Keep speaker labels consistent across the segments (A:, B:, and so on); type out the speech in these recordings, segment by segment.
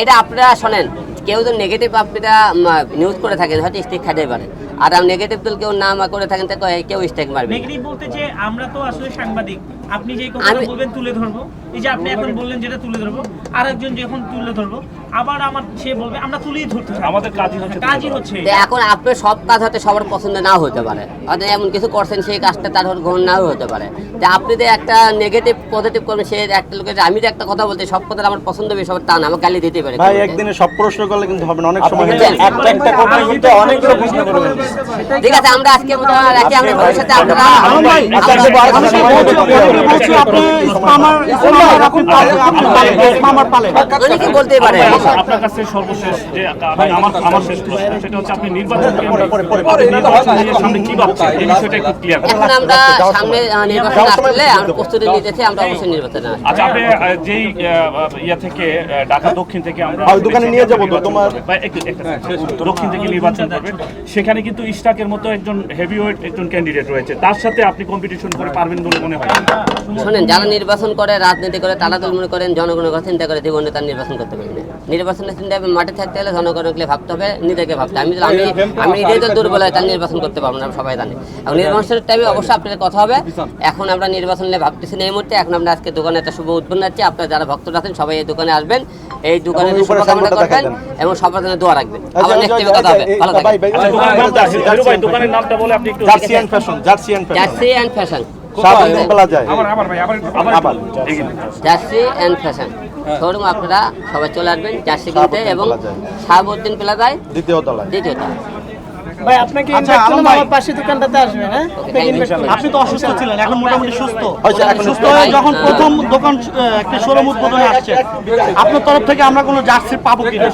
A: এটা আপনারা শোনেন। কেউ যদি নেগেটিভ আপনারা নিউজ করে থাকেন হয়তো স্টেক খাইতে পারে। আর আমি নেগেটিভ দল কেউ না করে থাকেন তো কেউ স্টেক মারবে
B: নেগেটিভ বলতে যে আমরা তো আসলে সাংবাদিক। আপনি যে কথা বলবেন তুলে ধরবো। এই যে আপনি এখন বললেন যেটা তুলে ধরবো আরেকজন যখন তুলে ধরবো আবার আমার সে বলবে আমরা তুলেই ধরতে
C: আমাদের কাজই হচ্ছে
B: কাজই হচ্ছে।
A: তো এখন আপনার সব কাজ হয়তো সবার পছন্দ নাও হতে পারে। হয়তো এমন কিছু করছেন সেই কাজটা তার হয়তো গ্রহণ নাও হতে পারে। তো আপনি যে একটা নেগেটিভ পজিটিভ করবেন সে একটা লোকের আমি যে একটা কথা বলতে সব কথা আমার পছন্দ হবে সবার তা না আমার গালি দিতে পারে।
D: ভাই একদিনে সব প্রশ্ন করলে কিন্তু হবে না অনেক সময় হয়ে যায়।
C: একটা একটা কথা বলতে অনেকগুলো প্রশ্ন করবেন
A: ঠিক আছে আমরা আজকে মতো রাখি আমরা ভবিষ্যতে আপনারা
D: আচ্ছা।
A: অনেকে পারে
C: আপনার কাছে সর্বশেষ যে আমি আমার আমার শেষ প্রশ্ন সেটা হচ্ছে আপনি নির্বাচন আপনি নির্বাচন নিয়ে সামনে কি ভাবছেন এই বিষয়টা একটু ক্লিয়ার
A: এখন আমরা সামনে নির্বাচন আসলে আমরা প্রস্তুতি নিতেছি আমরা অবশ্যই নির্বাচনে
C: আচ্ছা আপনি যেই ইয়া থেকে ঢাকা দক্ষিণ থেকে আমরা
D: দোকানে নিয়ে যাব
C: একটা second। দক্ষিণ থেকে নির্বাচন করবেন সেখানে কিন্তু ইস্টাকের মতো একজন হেভিওয়েট একজন ক্যান্ডিডেট রয়েছে। তার সাথে আপনি কম্পিটিশন করে পারবেন বলে মনে হয়।
A: শোনেন যারা নির্বাচন করে রাজনীতি করে তারা তো মনে করেন জনগণের কথা চিন্তা করে জীবনে তার নির্বাচন করতে পারবে নির্বাচনের চিন্তা মাঠে থাকতে হলে জনগণকে ভাবতে হবে নিজেকে ভাবতে হবে। আমি আমি আমি নিজেই তো দুর্বল হয় তার নির্বাচন করতে পারব না সবাই জানি। এবং নির্বাচনের টাইমে অবশ্যই আপনাদের কথা হবে। এখন আমরা নির্বাচন নিয়ে ভাবতেছি না এই মুহূর্তে। এখন আমরা আজকে দোকানে একটা শুভ উদ্বোধন আছে আপনারা যারা ভক্তরা আছেন সবাই এই দোকানে আসবেন। এই দোকানে শুভকামনা করবেন। এবং সবার জন্য দোয়া রাখবেন। আবার নেক্সট টাইম কথা হবে। ভালো থাকবেন
D: ভাই,
C: আচ্ছা দোকানের নামটা ভাই
D: জার্সি
C: দোকানের নামটা বলে আপনি একটু
D: jersey and fashion jersey and fashion
A: jersey and fashion
C: ভাই।
A: জার্সি অ্যান্ড ফ্যাশন শোরুম আপনারা সবাই চলে আসবেন জার্সি কিনতে এবং
D: প্লাজায়।
A: শাহাবুদ্দিন প্লাজায়
D: দ্বিতীয় তলায়।
A: দ্বিতীয়টা
E: ভাই আপনাকে
D: আচ্ছা,
E: ইনভাইট করলাম আমার পাশে দোকানটাতে আসবেন হ্যাঁ।
D: আপনি তো অসুস্থ ছিলেন এখন মোটামুটি সুস্থ।
A: এখন
D: সুস্থ। হয়ে যখন প্রথম দোকান একটি শোরুম উদ্বোধনে আসছে আপনার তরফ থেকে আমরা কোনো জার্সি পাবো কিনা?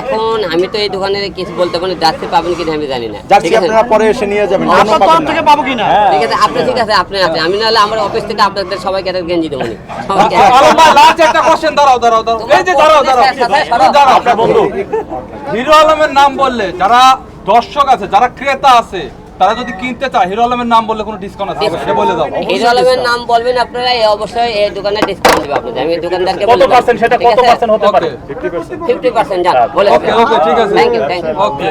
A: এখন আমি তো এই দোকানে কিছু বলতে পারি জার্সি পাবেন কিনা আমি জানি না।
D: জার্সি আপনারা পরে এসে নিয়ে যাবেন
E: আপনার তরফ থেকে পাবো কিনা?
A: ঠিক আছে আপনি ঠিক আছে আপনি আপনি আমি নাহলে আমার অফিস থেকে আপনাদের সবাইকে একটা গেঞ্জি দেবো
F: আলম ভাই লাস্ট একটা কোশ্চেন দাঁড়াও দাঁড়াও দাঁড়াও। এই যে দাঁড়াও দাঁড়াও। দাঁড়াও। আপনার বন্ধু। হিরো আলমের নাম বললে যারা দর্শক আছে যারা ক্রেতা আছে তারা যদি কিনতে চায় হিরো আলমের নাম বললে কোনো ডিসকাউন্ট আছে সেটা বলে দাও
A: হিরো আলমের নাম বলবেন আপনারা এই অবশ্যই এই দোকানে ডিসকাউন্ট দিবে আপনাদের আমি দোকানদারকে
C: কত পার্সেন্ট সেটা কত পার্সেন্ট হতে পারে
F: ওকে
A: ফিফটি পার্সেন্ট জান বলে
F: ওকে ওকে ঠিক আছে
A: thank you thank you
F: okay